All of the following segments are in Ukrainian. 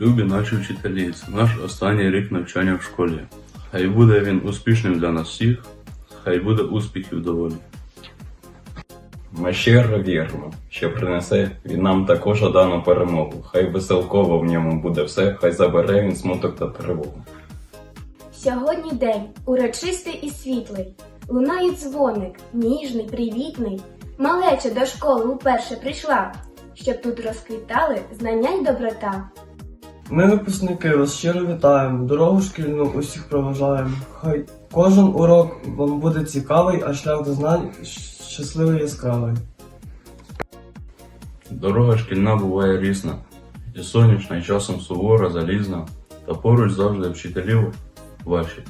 Любі наші вчителі, це наш останній рік навчання в школі. Хай буде він успішним для нас всіх, хай буде успіхів доволі. Ми щиро віримо, що принесе він нам також дану перемогу. Хай веселково в ньому буде все, хай забере він смуток та тривогу. Сьогодні день урочистий і світлий. Лунає дзвоник, ніжний, привітний. Малеча до школи уперше прийшла, щоб тут розквітали знання й доброта. Ми, випускники, вас щиро вітаємо, дорогу шкільну усіх проважаємо. Хай кожен урок вам буде цікавий, а шлях до знань щасливий яскравий. Дорога шкільна буває різна, і сонячна, і часом сувора, залізна, та поруч завжди вчителів ваші.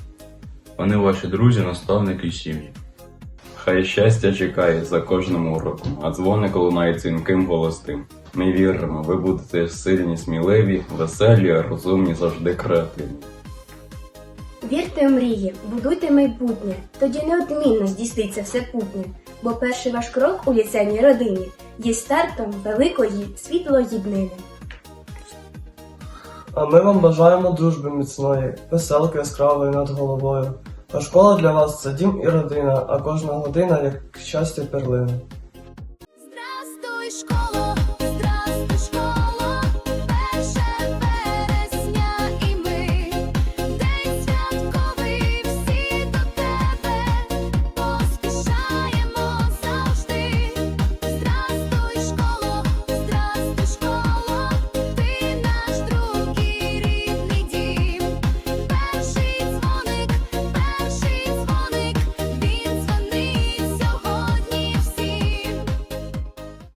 Вони ваші друзі, наставники й сім'ї. Хай щастя чекає за кожним уроком, а дзвоник лунає дзвінким голосним. Ми віримо, ви будете сильні, сміливі, веселі, розумні, завжди креативні. Вірте у мрії, будуйте майбутнє, тоді неодмінно здійсниться все путнє, бо перший ваш крок у ліцейній родині є стартом великої світлої днини. А ми вам бажаємо дружби міцної, веселки яскравої над головою. А школа для вас це дім і родина, а кожна година як щастя перлина.